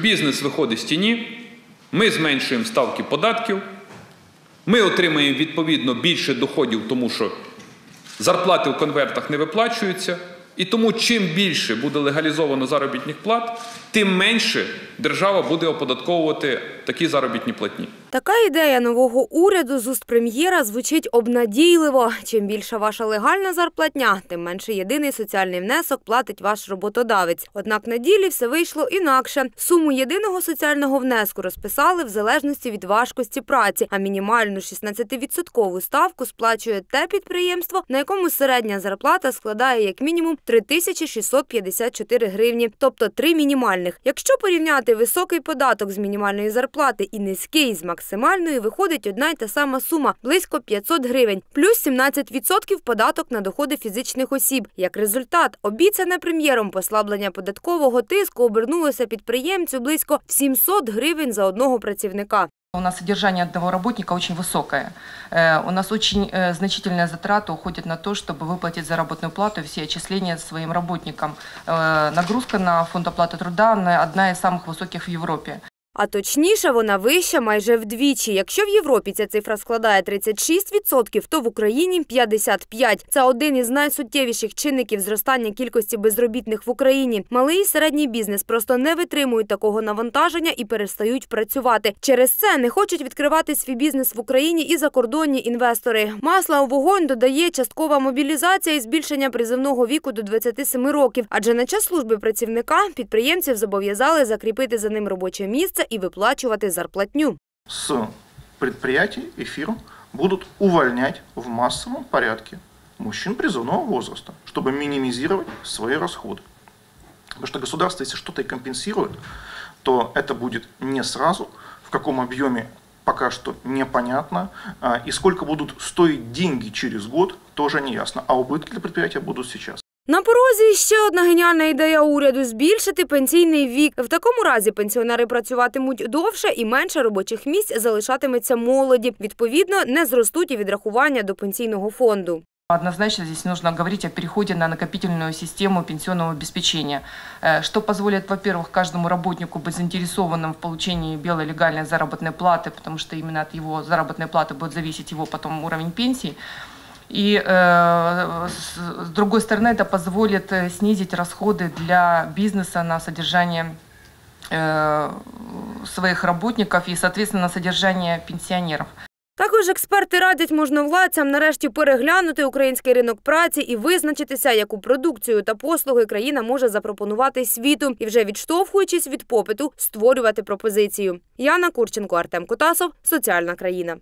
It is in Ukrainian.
Бізнес виходить з тіні, ми зменшуємо ставки податків, ми отримаємо відповідно більше доходів, тому що зарплати в конвертах не виплачуються. І тому чим більше буде легалізовано заробітних плат, тим менше держава буде оподатковувати такі заробітні платні. Така ідея нового уряду з уст прем'єра звучить обнадійливо. Чим більша ваша легальна зарплатня, тим менше єдиний соціальний внесок платить ваш роботодавець. Однак на ділі все вийшло інакше. Суму єдиного соціального внеску розписали в залежності від важкості праці, а мінімальну 16-відсоткову ставку сплачує те підприємство, на якому середня зарплата складає як мінімум 3654 гривні, тобто три мінімальних. Якщо порівняти високий податок з мінімальної зарплати і низький з максимальної, виходить одна й та сама сума близько 500 гривень, плюс 17% податок на доходи фізичних осіб. Як результат, обіцяне прем'єром послаблення податкового тиску обернулося підприємцю близько в 700 гривень за одного працівника. У нас содержание одного работника очень высокое. Э, У нас очень э, значительная затрата уходит на то, чтобы выплатить заработную плату и все отчисления своим работникам. Э, Нагрузка на фонд оплаты труда одна из самых высоких в Европе. А точніше, вона вища майже вдвічі. Якщо в Європі ця цифра складає 36%, то в Україні 55%. Це один із найсуттєвіших чинників зростання кількості безробітних в Україні. Малий і середній бізнес просто не витримують такого навантаження і перестають працювати. Через це не хочуть відкривати свій бізнес в Україні і закордонні інвестори. Масла у вогонь додає часткова мобілізація і збільшення призивного віку до 27 років. Адже на час служби працівника підприємців зобов'язали закріпити за ним робоче місце і виплачувати зарплатню. с предприятий и фирм будут увольнять в массовом порядке мужчин призывного возраста, чтобы минимизировать свои расходы. Потому что государство, если что-то и компенсирует, то это будет не сразу, в каком объеме пока что непонятно, а, и сколько будут стоить деньги через год, тоже не ясно, а убытки для предприятия будут сейчас. На порозі ще одна геніальна ідея уряду збільшити пенсійний вік. В такому разі пенсіонери працюватимуть довше і менше робочих місць залишатиметься молоді. Відповідно, не зростуть і відрахування до пенсійного фонду. Однозначно здесь нужно говорить о переходе на накопительную систему пенсионного обеспечения, э, что позволит, во-первых, каждому работнику быть заинтересованным в получении белой легальной заработной платы, потому что именно от его заработной платы будет зависеть его потом уровень пенсии. И э, с с другой стороны, это позволит э, снизить расходы для бизнеса на содержание э, своих работников и, соответственно, на содержание пенсионеров. Також експерти радять можновладцям нарешті переглянути український ринок праці і визначитися, яку продукцію та послуги країна може запропонувати світу, і вже відштовхуючись від попиту, створювати пропозицію. Яна Курченко, Артем Котасов, Соціальна країна.